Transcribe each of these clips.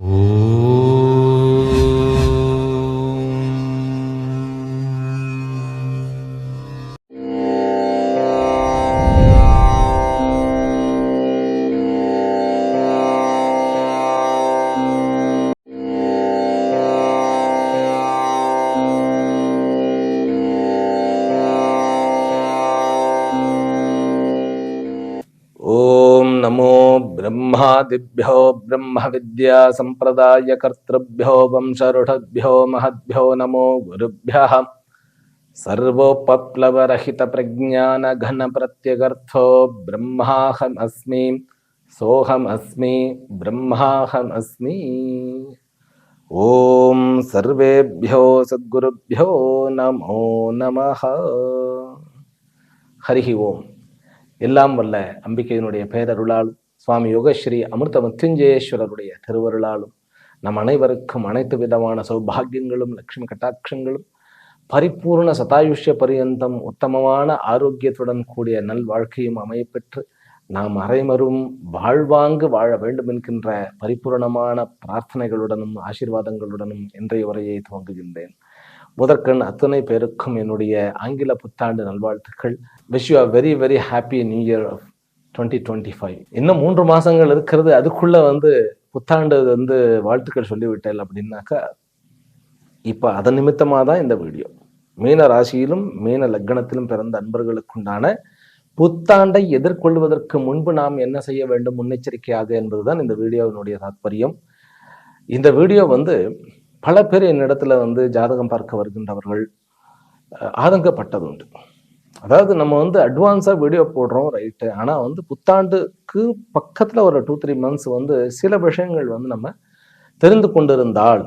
Oh. नमो ब्रह्मादिभ्यो ब्रह्मविद्यासम्प्रदायकर्तृभ्यो वंशरुढभ्यो महद्यो नमो गुरुभ्यः। सर्वोपप्लवरहितप्रज्ञानघनप्रत्यगर्थो ब्रह्माहमस्मि सोहमस्मी ब्रह्माहमस्मी। ओम सर्वेभ्यो सद्गुरुभ्यो नमो नमः। हरि ओम। எல்லாம் வல்ல அம்பிகையினுடைய பேரருளாலும் சுவாமி யோகஸ்ரீ அமிர்த மிருத்யுஞ்சயேஸ்வரருடைய திருவருளாலும் நம் அனைவருக்கும் அனைத்து விதமான சௌபாகியங்களும் லக்ஷ்மி கட்டாட்சங்களும் பரிபூர்ண சதாயுஷ்ய பரியந்தம் உத்தமமான ஆரோக்கியத்துடன் கூடிய நல் வாழ்க்கையும் அமையப்பெற்று நாம் அரைமரும் வாழ்வாங்கு வாழ வேண்டும் என்கின்ற பரிபூரணமான பிரார்த்தனைகளுடனும் ஆசீர்வாதங்களுடனும் இன்றைய உரையை துவங்குகின்றேன். முதற்கண் அத்தனை பேருக்கும் என்னுடைய ஆங்கில புத்தாண்டு நல்வாழ்த்துக்கள். Wish you are very very happy new year of twenty twenty five இன்னும் மூன்று மாதங்கள் இருக்கிறது அதுக்குள்ளே வந்து புத்தாண்டு வந்து வாழ்த்துக்கள் சொல்லிவிட்டேன் அப்படின்னாக்கா இப்போ அதன் நிமித்தமாக தான் இந்த வீடியோ. மீன ராசியிலும் மீன லக்னத்திலும் பிறந்த அன்பர்களுக்குண்டான புத்தாண்டை எதிர்கொள்வதற்கு முன்பு நாம் என்ன செய்ய வேண்டும்? முன்னெச்சரிக்கையாக என்பதுதான் இந்த வீடியோவினுடைய தாற்பயம் இந்த வீடியோ வந்து பல பேர் என்னிடத்துல வந்து ஜாதகம் பார்க்க வருகின்றவர்கள் ஆதங்கப்பட்டது உண்டு அதாவது நம்ம வந்து அட்வான்ஸாக வீடியோ போடுறோம் ரைட்டு ஆனால் வந்து புத்தாண்டுக்கு பக்கத்தில் ஒரு டூ த்ரீ மந்த்ஸ் வந்து சில விஷயங்கள் வந்து நம்ம தெரிந்து கொண்டிருந்தால்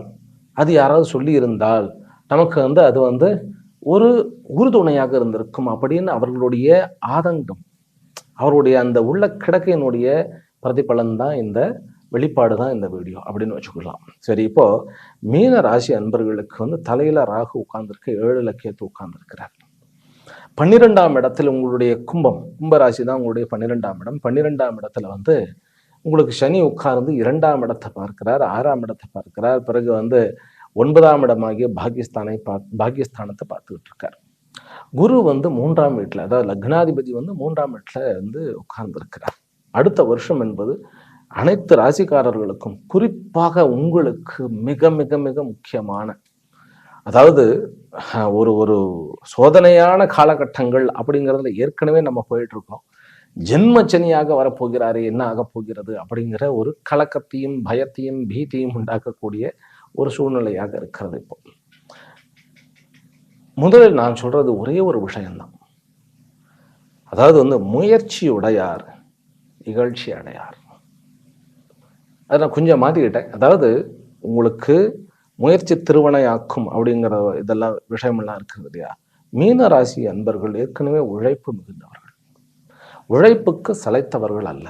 அது யாராவது சொல்லி இருந்தால் நமக்கு வந்து அது வந்து ஒரு உறுதுணையாக இருந்திருக்கும் அப்படின்னு அவர்களுடைய ஆதங்கம். அவருடைய அந்த உள்ள கிடக்கையினுடைய பிரதிபலன் தான் இந்த வெளிப்பாடு தான் இந்த வீடியோ அப்படின்னு வச்சுக்கலாம். சரி இப்போ மீன ராசி அன்பர்களுக்கு வந்து தலையில ராகு உட்கார்ந்துருக்கு ஏழு இலக்கியத்து உட்கார்ந்துருக்கிறார். பன்னிரெண்டாம் இடத்துல உங்களுடைய கும்பம் கும்பராசி தான் உங்களுடைய பன்னிரெண்டாம் இடம். பன்னிரெண்டாம் இடத்துல வந்து உங்களுக்கு சனி உட்கார்ந்து இரண்டாம் இடத்தை பார்க்கிறார் ஆறாம் இடத்தை பார்க்கிறார். பிறகு வந்து ஒன்பதாம் இடமாகிய பாகிஸ்தானை பா பாகிஸ்தானத்தை பார்த்துக்கிட்டு இருக்கார் குரு வந்து மூன்றாம் வீட்டில் அதாவது லக்னாதிபதி வந்து மூன்றாம் வீட்டில் வந்து உட்கார்ந்துருக்கிறார். அடுத்த வருஷம் என்பது அனைத்து ராசிக்காரர்களுக்கும் குறிப்பாக உங்களுக்கு மிக மிக மிக முக்கியமான அதாவது ஒரு ஒரு சோதனையான காலகட்டங்கள் அப்படிங்கிறதுல ஏற்கனவே நம்ம போயிட்டு இருக்கோம் ஜென்மச்சனியாக வரப்போகிறாரு என்ன ஆகப் போகிறது அப்படிங்கிற ஒரு கலக்கத்தையும் பயத்தையும் பீதியும் உண்டாக்கக்கூடிய ஒரு சூழ்நிலையாக இருக்கிறது இப்போ. முதலில் நான் சொல்றது ஒரே ஒரு விஷயம்தான். அதாவது வந்து முயற்சி உடையார் இகழ்ச்சி அடையார். அதை நான் கொஞ்சம் மாற்றிக்கிட்டேன் அதாவது உங்களுக்கு முயற்சி திருவனையாக்கும் அப்படிங்கிற இதெல்லாம் விஷயமெல்லாம் இருக்கிறது இல்லையா? மீன ராசி அன்பர்கள் ஏற்கனவே உழைப்பு மிகுந்தவர்கள். உழைப்புக்கு சளைத்தவர்கள் அல்ல.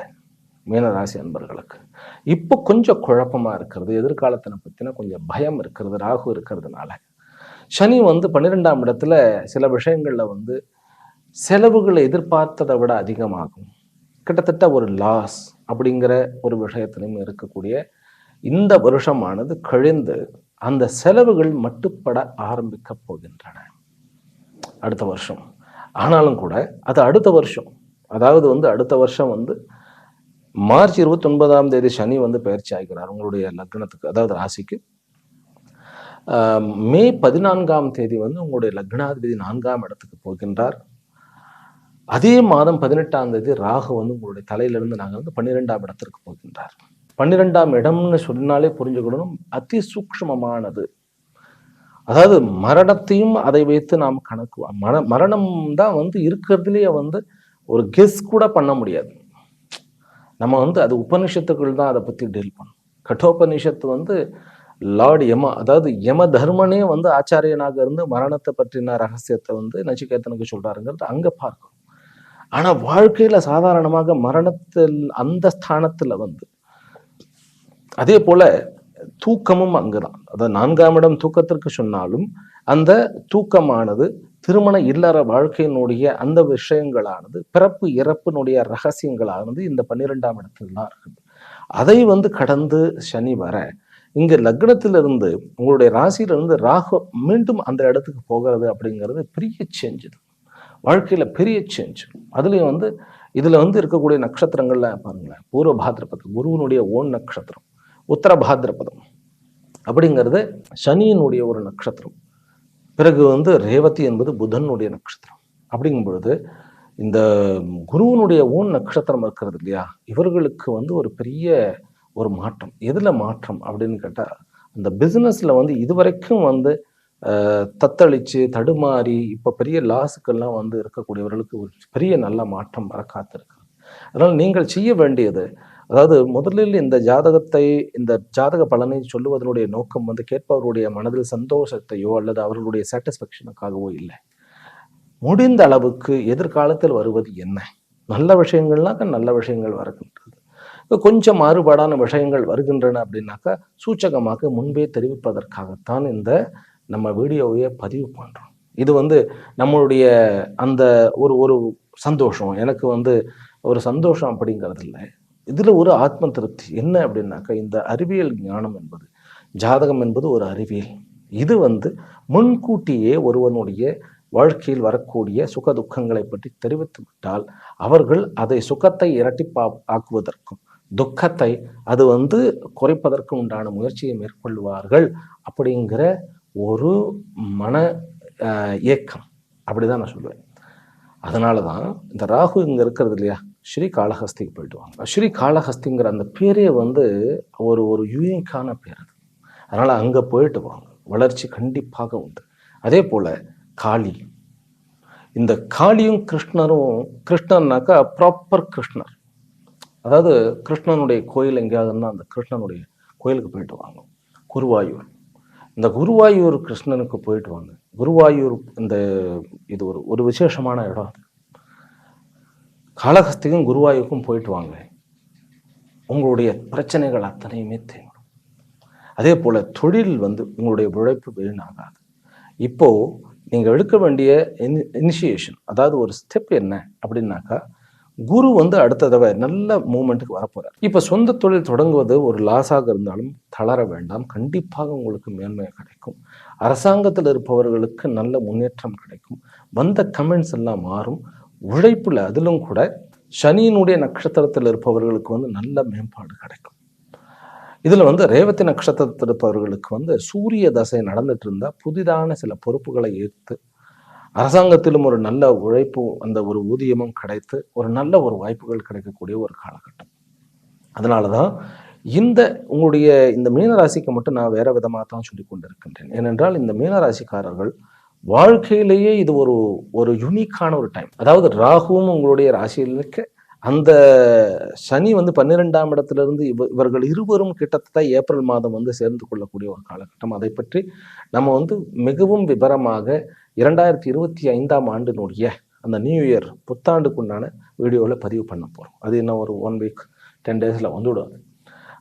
மீனராசி அன்பர்களுக்கு. இப்போ கொஞ்சம் குழப்பமா இருக்கிறது எதிர்காலத்தினை பற்றின கொஞ்சம் பயம் இருக்கிறது ராகு இருக்கிறதுனால. சனி வந்து பன்னிரெண்டாம் இடத்துல சில விஷயங்கள்ல வந்து செலவுகளை எதிர்பார்த்ததை விட அதிகமாகும். கிட்டத்தட்ட ஒரு லாஸ் அப்படிங்கிற ஒரு விஷயத்திலும் இருக்கக்கூடிய இந்த வருஷமானது கழிந்து அந்த செலவுகள் மட்டுப்பட ஆரம்பிக்க போகின்றன. அடுத்த வருஷம். ஆனாலும் கூட அது அடுத்த வருஷம். அதாவது வந்து அடுத்த வருஷம் வந்து மார்ச் இருபத்தி ஒன்பதாம் தேதி சனி வந்து பயிற்சி ஆகிறார் உங்களுடைய லக்னத்துக்கு அதாவது ராசிக்கு. மே பதினான்காம் தேதி வந்து உங்களுடைய லக்னாதிபதி நான்காம் இடத்துக்கு போகின்றார். அதே மாதம் பதினெட்டாம் தேதி ராகு வந்து உங்களுடைய தலையிலிருந்து நாங்கள் வந்து பன்னிரெண்டாம் இடத்திற்கு போகின்றார். பன்னிரெண்டாம் இடம்னு சொன்னாலே புரிஞ்சுக்கணும் அதி சூக்ஷ்மமானது. அதாவது மரணத்தையும் அதை வைத்து நாம் கணக்கு மரணம் தான் வந்து இருக்கிறதுலேயே வந்து ஒரு கெஸ் கூட பண்ண முடியாது. நம்ம வந்து அது உபனிஷத்துக்குள் தான் அதை பற்றி டீல் பண்ணும். கட்டோபனிஷத்து வந்து லார்ட் யம அதாவது யம தர்மனே வந்து ஆச்சாரியனாக இருந்து மரணத்தை பற்றின ரகசியத்தை வந்து நச்சிகேத்தனுக்கு சொல்கிறாருங்கிறது அங்கே பார்க்கணும் ஆனால் வாழ்க்கையில் சாதாரணமாக மரணத்தில் அந்த ஸ்தானத்தில் வந்து அதே போல் தூக்கமும் அங்குதான். அதாவது நான்காம் இடம் தூக்கத்திற்கு சொன்னாலும் அந்த தூக்கமானது திருமண இல்லற வாழ்க்கையினுடைய அந்த விஷயங்களானது பிறப்பு இறப்பினுடைய ரகசியங்களானது இந்த பன்னிரெண்டாம் இடத்துல தான் இருக்குது. அதை வந்து கடந்து சனி வர இங்க லக்னத்திலிருந்து உங்களுடைய ராசியிலிருந்து ராகு மீண்டும் அந்த இடத்துக்கு போகிறது அப்படிங்கிறது பெரிய சேஞ்சு வாழ்க்கையில பெரிய சேஞ்ச் அதுலயும் வந்து இதுல வந்து இருக்கக்கூடிய நட்சத்திரங்கள்ல பாருங்களேன் பூர்வ பாத்திரபதம் குருவனுடைய ஓன் நட்சத்திரம் உத்தர பாத்திரபதம் அப்படிங்கிறது சனியினுடைய ஒரு நட்சத்திரம். பிறகு வந்து ரேவதி என்பது புதனுடைய நட்சத்திரம். அப்படிங்கும் பொழுது இந்த குருவனுடைய ஓன் நட்சத்திரம் இருக்கிறது இல்லையா? இவர்களுக்கு வந்து ஒரு பெரிய ஒரு மாற்றம். எதில் மாற்றம் அப்படின்னு கேட்டால் அந்த பிஸ்னஸில் வந்து இதுவரைக்கும் வந்து தத்தளித்து தத்தளிச்சு தடுமாறி இப்போ பெரிய லாஸுக்கெல்லாம் வந்து இருக்கக்கூடியவர்களுக்கு ஒரு பெரிய நல்ல மாற்றம் வர காத்திருக்கு. அதனால் நீங்கள் செய்ய வேண்டியது அதாவது முதலில் இந்த ஜாதகத்தை இந்த ஜாதக பலனை சொல்லுவதனுடைய நோக்கம் வந்து கேட்பவருடைய மனதில் சந்தோஷத்தையோ அல்லது அவர்களுடைய சாட்டிஸ்ஃபேக்ஷனுக்காகவோ இல்லை. முடிந்த அளவுக்கு எதிர்காலத்தில் வருவது என்ன? நல்ல விஷயங்கள்னாக்கா நல்ல விஷயங்கள் வருகின்றது. கொஞ்சம் மாறுபாடான விஷயங்கள் வருகின்றன அப்படின்னாக்கா சூச்சகமாக முன்பே தெரிவிப்பதற்காகத்தான் இந்த நம்ம வீடியோவையே பதிவு பண்ணுறோம் இது வந்து நம்மளுடைய அந்த ஒரு ஒரு சந்தோஷம். எனக்கு வந்து ஒரு சந்தோஷம் அப்படிங்கிறது இல்லை இதில் ஒரு ஆத்ம திருப்தி என்ன அப்படின்னாக்கா இந்த அறிவியல் ஞானம் என்பது ஜாதகம் என்பது ஒரு அறிவியல். இது வந்து முன்கூட்டியே ஒருவனுடைய வாழ்க்கையில் வரக்கூடிய சுக துக்கங்களை பற்றி தெரிவித்து விட்டால் அவர்கள் அதை சுகத்தை இரட்டிப்பா ஆக்குவதற்கும் துக்கத்தை அது வந்து குறைப்பதற்கும் உண்டான முயற்சியை மேற்கொள்வார்கள் அப்படிங்கிற ஒரு மன ஆஹ், இயக்கம் அப்படிதான் நான் சொல்லுவேன். அதனால தான் இந்த ராகு இங்கே இருக்கிறது இல்லையா? ஸ்ரீ காளஹஸ்திக்கு போயிட்டு வாங்க. ஸ்ரீ காளஹஸ்திங்கிற அந்த பேரே வந்து ஒரு ஒரு யூனிக்கான பேர் அது. அதனால் அங்கே போயிட்டு வாங்க. வளர்ச்சி கண்டிப்பாக உண்டு. அதே போல் காளி. இந்த காளியும் கிருஷ்ணரும் கிருஷ்ணன்னாக்கா ப்ராப்பர் கிருஷ்ணர். அதாவது கிருஷ்ணனுடைய கோயில் எங்கேயாவதுன்னா அந்த கிருஷ்ணனுடைய கோயிலுக்கு போயிட்டு வாங்க. குருவாயூர். இந்த குருவாயூர் கிருஷ்ணனுக்கு போயிட்டு வாங்க. குருவாயூர் இந்த இது ஒரு ஒரு விசேஷமான இடம் அது. காளஹஸ்திக்கும் குருவாயூருக்கும் போயிட்டு வாங்க. உங்களுடைய பிரச்சனைகள் அத்தனையுமே தேங்கும் அதே போல் தொழில் வந்து உங்களுடைய உழைப்பு வீணாகாது. இப்போது நீங்கள் எடுக்க வேண்டிய இனிஷியேஷன் அதாவது ஒரு ஸ்டெப் என்ன அப்படின்னாக்கா குரு வந்து அடுத்த தடவை நல்ல மூமெண்ட்டுக்கு வரப்போகிறார் இப்போ சொந்த தொழில் தொடங்குவது ஒரு லாஸாக இருந்தாலும் தளர வேண்டாம். கண்டிப்பாக உங்களுக்கு மேன்மை கிடைக்கும். அரசாங்கத்தில் இருப்பவர்களுக்கு நல்ல முன்னேற்றம் கிடைக்கும். வந்த கமெண்ட்ஸ் எல்லாம் மாறும். உழைப்பில் அதிலும் கூட சனியினுடைய நட்சத்திரத்தில் இருப்பவர்களுக்கு வந்து நல்ல மேம்பாடு கிடைக்கும். இதில் வந்து ரேவதி நட்சத்திரத்தில் இருப்பவர்களுக்கு வந்து சூரிய தசை நடந்துட்டு இருந்தால் புதிதான சில பொறுப்புகளை ஏற்று அரசாங்கத்திலும் ஒரு நல்ல உழைப்பு அந்த ஒரு ஊதியமும் கிடைத்து ஒரு நல்ல ஒரு வாய்ப்புகள் கிடைக்கக்கூடிய ஒரு காலகட்டம். அதனால தான் இந்த உங்களுடைய இந்த மீனராசிக்கு மட்டும் நான் வேற விதமாக தான் சொல்லி கொண்டிருக்கின்றேன் ஏனென்றால் இந்த மீனராசிக்காரர்கள் வாழ்க்கையிலேயே இது ஒரு ஒரு யூனிக்கான ஒரு டைம் அதாவது ராகுவும் உங்களுடைய ராசியில் இருக்க அந்த சனி வந்து பன்னிரெண்டாம் இடத்திலிருந்து இவ இவர்கள் இருவரும் கிட்டத்தட்ட ஏப்ரல் மாதம் வந்து சேர்ந்து கொள்ளக்கூடிய ஒரு காலகட்டம். அதை பற்றி நம்ம வந்து மிகவும் விபரமாக இரண்டாயிரத்தி இருபத்தி ஐந்தாம் ஆண்டினுடைய அந்த நியூ இயர் புத்தாண்டுக்குண்டான வீடியோவில் பதிவு பண்ண போகிறோம் அது இன்னும் ஒரு ஒன் வீக் டென் டேஸில் வந்துவிடும்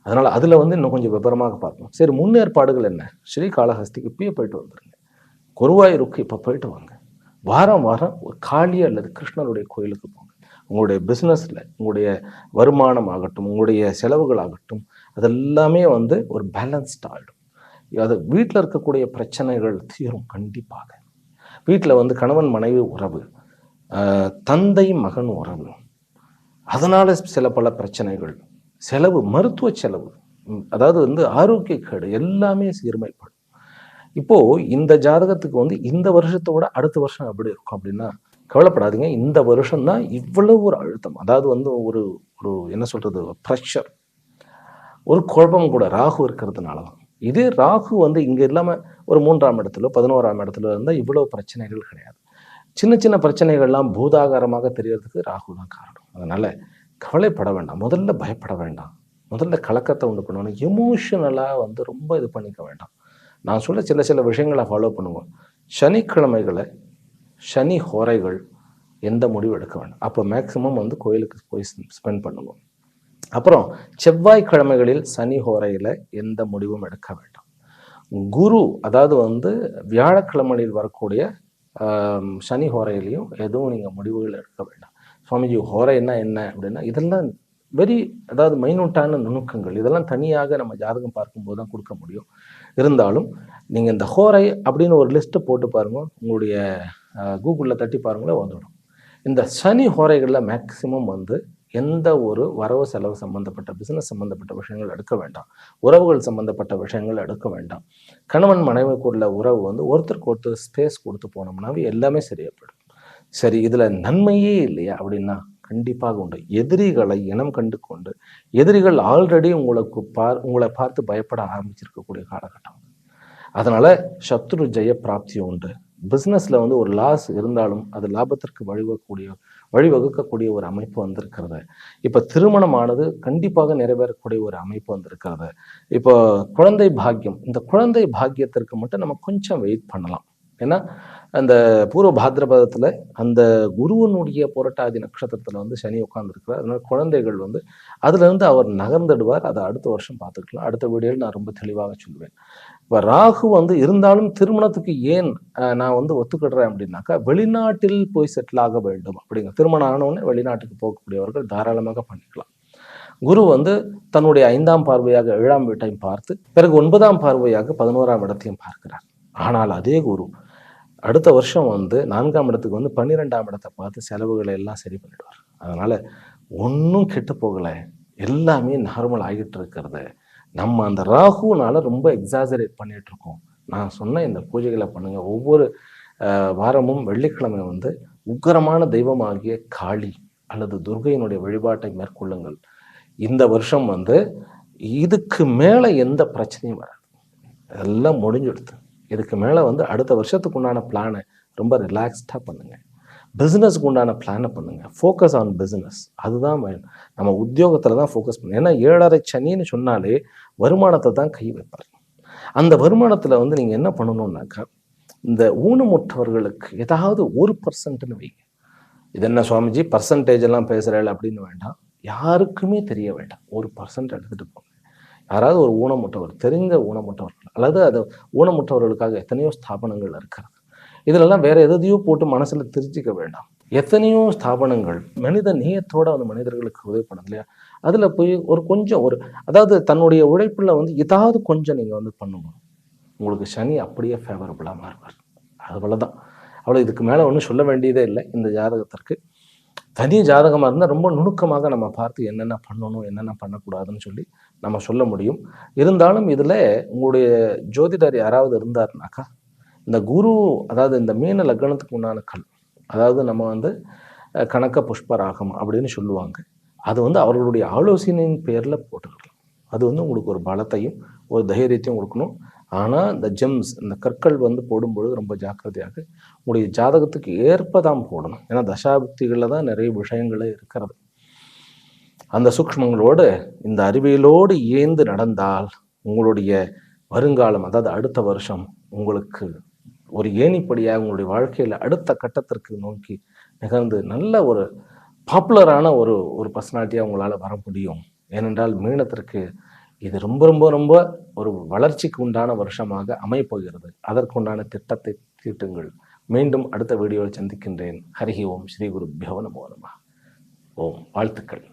அதனால் அதில் வந்து இன்னும் கொஞ்சம் விபரமாக பார்ப்போம். சரி முன்னேற்பாடுகள் என்ன? ஸ்ரீ காளஹஸ்திக்கு இப்பயே போயிட்டு வந்துருங்க. குருவாயூருக்கு இப்போ போயிட்டு வாங்க. வாரம் வாரம் ஒரு காளி அல்லது கிருஷ்ணருடைய கோயிலுக்கு போங்க. உங்களுடைய பிஸ்னஸில் உங்களுடைய வருமானம் ஆகட்டும் உங்களுடைய செலவுகள் ஆகட்டும் அதெல்லாமே வந்து ஒரு பேலன்ஸ்ட் ஆகிடும் அது வீட்டில் இருக்கக்கூடிய பிரச்சனைகள் தீரும் கண்டிப்பாக. வீட்டில் வந்து கணவன் மனைவி உறவு தந்தை மகன் உறவு அதனால் சில பல பிரச்சனைகள் செலவு மருத்துவ செலவு அதாவது வந்து ஆரோக்கிய கேடு எல்லாமே சீர்மைப்படும். இப்போது இந்த ஜாதகத்துக்கு வந்து இந்த வருஷத்தோட அடுத்த வருஷம் எப்படி இருக்கும் அப்படின்னா கவலைப்படாதீங்க. இந்த வருஷம் தான் இவ்வளவு ஒரு அழுத்தம். அதாவது வந்து ஒரு ஒரு என்ன சொல்கிறது ப்ரெஷர் ஒரு குழப்பம் கூட. ராகு இருக்கிறதுனால தான் இதே ராகு வந்து இங்கே இல்லாமல் ஒரு மூன்றாம் இடத்துல பதினோராம் இடத்துல இருந்தால் இவ்வளோ பிரச்சனைகள் கிடையாது. சின்ன சின்ன பிரச்சனைகள்லாம் பூதாகாரமாக தெரியறதுக்கு ராகு தான் காரணம். அதனால் கவலைப்பட வேண்டாம். முதல்ல பயப்பட வேண்டாம். முதல்ல கலக்கத்தை உண்டு பண்ணணும். எமோஷனலாக வந்து ரொம்ப இது பண்ணிக்க வேண்டாம். நான் சொல்ல சில சில விஷயங்களை ஃபாலோ பண்ணுவோம். சனிக்கிழமைகளை சனி ஹோரைகள் எந்த முடிவு எடுக்க வேண்டாம்? அப்போ மேக்சிமம் வந்து கோயிலுக்கு போய் ஸ்பெண்ட் பண்ணுவோம். அப்புறம் செவ்வாய்க்கிழமைகளில் சனி ஹோரையில் எந்த முடிவும் எடுக்க வேண்டாம். குரு அதாவது வந்து வியாழக்கிழமையில் வரக்கூடிய சனி ஹோரையிலையும் எதுவும் நீங்கள் முடிவுகள் எடுக்க வேண்டாம். சுவாமிஜி ஹோரைன்னா என்ன அப்படின்னா இதெல்லாம் வெரி அதாவது மைனூட்டான நுணுக்கங்கள். இதெல்லாம் தனியாக நம்ம ஜாதகம் பார்க்கும்போது தான் கொடுக்க முடியும். இருந்தாலும் நீங்கள் இந்த ஹோரை அப்படின்னு ஒரு லிஸ்ட்டை போட்டு பாருங்கள் உங்களுடைய கூகுளில் தட்டி பாருங்களேன் வந்துடும். இந்த சனி ஹோரைகளில் மேக்சிமம் வந்து எந்த ஒரு வரவு செலவு சம்பந்தப்பட்ட பிசினஸ் சம்பந்தப்பட்ட விஷயங்கள் எடுக்க வேண்டாம். உறவுகள் சம்பந்தப்பட்ட விஷயங்கள் எடுக்க வேண்டாம். கணவன் மனைவிக்குள்ள உறவு வந்து ஒருத்தருக்கு ஒருத்தர் ஸ்பேஸ் கொடுத்து போனோம்னாவே எல்லாமே சரியா சரி இதில் நன்மையே இல்லையா அப்படின்னா கண்டிப்பாக உண்டு. எதிரிகளை இனம் கண்டு கொண்டு எதிரிகள் ஆல்ரெடி உங்களுக்கு பார் உங்களை பார்த்து பயப்பட ஆரம்பிச்சிருக்கக்கூடிய காலகட்டம். அதனால சத்ரு ஜெய பிராப்தி உண்டு. பிஸ்னஸ்ல வந்து ஒரு லாஸ் இருந்தாலும் அது லாபத்திற்கு வழிவகக்கூடிய வழிவகுக்கக்கூடிய ஒரு அமைப்பு வந்திருக்கிறது. இப்போ திருமணமானது கண்டிப்பாக நிறைவேறக்கூடிய ஒரு அமைப்பு வந்திருக்கிறது. இப்போ குழந்தை பாக்கியம் இந்த குழந்தை பாக்கியத்திற்கு மட்டும் நம்ம கொஞ்சம் வெயிட் பண்ணலாம். ஏன்னா அந்த பூர்வ பாத்ரபதத்தில் அந்த குருவனுடைய புரட்டாதி நட்சத்திரத்தில் வந்து சனி உட்காந்துருக்கிறார் அதனால் குழந்தைகள் வந்து அதுலேருந்து அவர் நகர்ந்துடுவார். அதை அடுத்த வருஷம் பார்த்துக்கலாம். அடுத்த வீடியோவில் நான் ரொம்ப தெளிவாக சொல்லுவேன் இப்போ ராகு வந்து இருந்தாலும் திருமணத்துக்கு ஏன் நான் வந்து ஒத்துக்கிடுறேன் அப்படின்னாக்கா வெளிநாட்டில் போய் செட்டில் ஆக வேண்டும் அப்படிங்க. திருமணம் ஆனவுடனே வெளிநாட்டுக்கு போகக்கூடியவர்கள் தாராளமாக பண்ணிக்கலாம். குரு வந்து தன்னுடைய ஐந்தாம் பார்வையாக ஏழாம் வீட்டையும் பார்த்து பிறகு ஒன்பதாம் பார்வையாக பதினோராம் இடத்தையும் பார்க்கிறார். ஆனால் அதே குரு அடுத்த வருஷம் வந்து நான்காம் இடத்துக்கு வந்து பன்னிரெண்டாம் இடத்தை பார்த்து செலவுகளை எல்லாம் சரி பண்ணிடுவார். அதனால் ஒன்றும் கெட்டு போகலை. எல்லாமே நார்மல் ஆகிட்டு இருக்கிறது. நம்ம அந்த ராகுனால ரொம்ப எக்ஸாசரேட் பண்ணிகிட்ருக்கோம் இருக்கோம். நான் சொன்ன இந்த பூஜைகளை பண்ணுங்கள் ஒவ்வொரு வாரமும் வெள்ளிக்கிழமை வந்து உக்கரமான தெய்வமாகிய காளி அல்லது துர்கையினுடைய வழிபாட்டை மேற்கொள்ளுங்கள். இந்த வருஷம் வந்து இதுக்கு மேலே எந்த பிரச்சனையும் வராது. எல்லாம் முடிஞ்சுடுது இதுக்கு மேலே வந்து அடுத்த வருஷத்துக்கு உண்டான பிளானை ரொம்ப ரிலாக்ஸ்டாக பண்ணுங்கள் பிஸ்னஸ்க்கு உண்டான பிளானை பண்ணுங்கள் ஃபோக்கஸ் ஆன் பிஸ்னஸ் அதுதான் வேணும் நம்ம உத்தியோகத்தில் தான் ஃபோக்கஸ் பண்ணணும். ஏன்னா ஏழரை சனின்னு சொன்னாலே வருமானத்தை தான் கை வைப்பார். அந்த வருமானத்தில் வந்து நீங்கள் என்ன பண்ணணும்னாக்கா இந்த ஊனமுற்றவர்களுக்கு ஏதாவது ஒரு பர்சன்ட்னு வைங்க. இது என்ன சுவாமிஜி? பர்சன்டேஜ் எல்லாம் பேசுகிறாள் அப்படின்னு வேண்டாம். யாருக்குமே தெரிய வேண்டாம். ஒரு பர்சன்ட் எடுத்துகிட்டு போங்க. யாராவது ஒரு ஊனமுற்றவர் தெரிந்த ஊனமுற்றவர்கள் அல்லது அது ஊனமுற்றவர்களுக்காக எத்தனையோ ஸ்தாபனங்கள் இருக்கிறது. இதிலெல்லாம் வேற எதையோ போட்டு மனசுல தெரிஞ்சுக்க வேண்டாம். எத்தனையோ ஸ்தாபனங்கள் மனித நேயத்தோட அந்த மனிதர்களுக்கு உதவி பண்ணது இல்லையா? அதுல போய் ஒரு கொஞ்சம் ஒரு அதாவது தன்னுடைய உழைப்புல வந்து ஏதாவது கொஞ்சம் நீங்க வந்து பண்ணணும் உங்களுக்கு சனி அப்படியே ஃபேவரபுளாக மாறுவார். அவ்வளோதான் அவ்வளோ இதுக்கு மேலே ஒன்றும் சொல்ல வேண்டியதே இல்லை. இந்த ஜாதகத்திற்கு தனி ஜாதகமாக இருந்தால் ரொம்ப நுணுக்கமாக நம்ம பார்த்து என்னென்ன பண்ணணும் என்னென்ன பண்ணக்கூடாதுன்னு சொல்லி நம்ம சொல்ல முடியும். இருந்தாலும் இதில் உங்களுடைய ஜோதிடர் யாராவது இருந்தாருனாக்கா இந்த குரு அதாவது இந்த மீன லக்னத்துக்கு உண்டான கல் அதாவது நம்ம வந்து கணக்க புஷ்பராகம் அப்படின்னு சொல்லுவாங்க. அது வந்து அவர்களுடைய ஆலோசனையின் பேரில் போட்டுக்கலாம். அது வந்து உங்களுக்கு ஒரு பலத்தையும் ஒரு தைரியத்தையும் கொடுக்கணும். ஆனால் இந்த ஜெம்ஸ் இந்த கற்கள் வந்து போடும்பொழுது ரொம்ப ஜாக்கிரதையாக உங்களுடைய ஜாதகத்துக்கு ஏற்ப தான் போடணும். ஏன்னா தசாபக்திகளில் தான் நிறைய விஷயங்களே இருக்கிறது. அந்த சூக்ஷ்மங்களோடு இந்த அறிவியலோடு ஏந்து நடந்தால் உங்களுடைய வருங்காலம் அதாவது அடுத்த வருஷம் உங்களுக்கு ஒரு ஏணிப்படியாக உங்களுடைய வாழ்க்கையில் அடுத்த கட்டத்திற்கு நோக்கி நிகழ்ந்து நல்ல ஒரு பாப்புலரான ஒரு ஒரு பர்சனாலிட்டியாக உங்களால் வர முடியும். ஏனென்றால் மீனத்திற்கு இது ரொம்ப ரொம்ப ரொம்ப ஒரு வளர்ச்சிக்கு உண்டான வருஷமாக அமையப்போகிறது. அதற்குண்டான திட்டத்தை தீட்டுங்கள். மீண்டும் அடுத்த வீடியோவில் சந்திக்கின்றேன். ஹரிஹி ஓம். ஸ்ரீ குரு நமோ நம ஓம். வாழ்த்துக்கள்.